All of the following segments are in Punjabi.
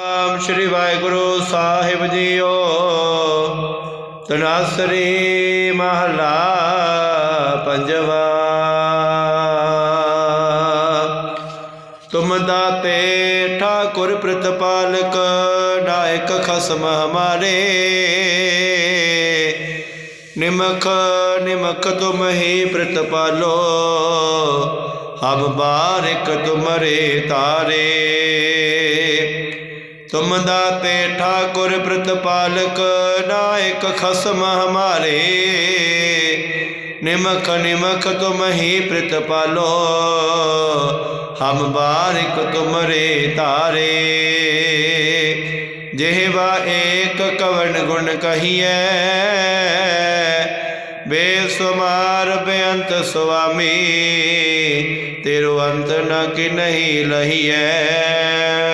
ਨਾਮ ਸ੍ਰੀ ਵਾਹਿਗੁਰੂ ਸਾਹਿਬ ਜੀਓ, ਤਨਾਸਰੀ ਮਹਲਾ ਪੰਜਵਾ। ਤੁਮ ਦਾਤੇ ਠਾਕੁਰ ਪ੍ਰਤਪਾਲਕ, ਨਾਇਕ ਖਸਮ ਹਮਾਰੇ। ਨਿਮਖ ਨਿਮਖ ਤੁਮ ਹੀ ਪ੍ਰਤਪਾਲੋ, ਹਮ ਬਾਰਿਕ ਤੁਮਰੇ ਤਾਰੇ। ਤੁਮ ਦਾਤੇ ਠਾਕੁਰ ਪ੍ਰਤਪਾਲਕ ਨਾਇਕ ਖਸਮ ਹਮਾਰੇ। ਨਿਮਖ ਨਿਮਖ ਤੁਮ ਹੀ ਪ੍ਰਤਪਾਲੋ, ਹਮ ਬਾਰਿਕ ਤੁਮਰੇ ਤਾਰੇ। ਜਿਹਵਾ ਏਕ ਕਵਣ ਗੁਣ ਕਹੀਐ, ਬੇਸੁਮਾਰ ਬੇਅੰਤ ਸੁਆਮੀ, ਤੇਰੋ ਅੰਤ ਨ ਕਿ ਨਹੀਂ ਲਹੀਐ।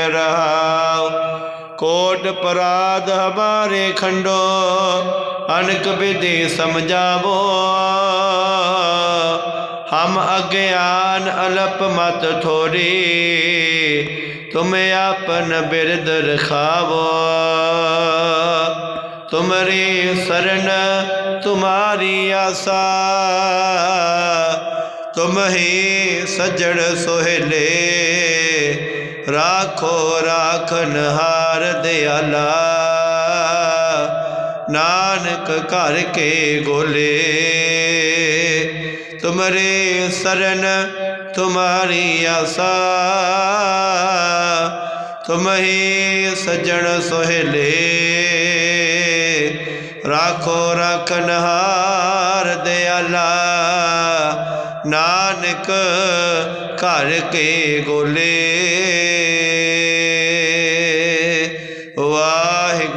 ਰਹਾਉ ਕੋਟ ਪਰਾਧ ਹਮਾਰੇ ਖੰਡੋ, ਅਨਕ ਵਿਧि ਸਮਝਾਵੋ। ਹਮ ਅਗਿਆਨ ਅਲਪ ਮਤ ਥੋਰੀ, ਤੁਮ ਆਪਨ ਬਿਰਦ ਰਖਾਵੋ। ਤੁਮਰੀ ਸਰਨ ਤੁਮਾਰੀ ਆਸਾ, ਤੁਮ ਹੀ ਸਜਣ ਸੋਹਲੇ। ਰਾਖੋ ਰਾਖਨ ਹਾਰ ਦਿਆਲਾ ਨਾਨਕ ਘਰ ਕੇ ਗੋਲੇ। ਤੁਮਰੇ ਸਰਨ, ਤੁਮਾਰੀ ਆਸਾ। ਤੁਮ ਸਜਣ ਸੋਹਲੇ। ਰਾਖੋ ਰਖਨ ਹਾਰ ਦਿਆਲਾ ਨਾਨਕ ਘਰ ਕੇ ਗੋਲੇ।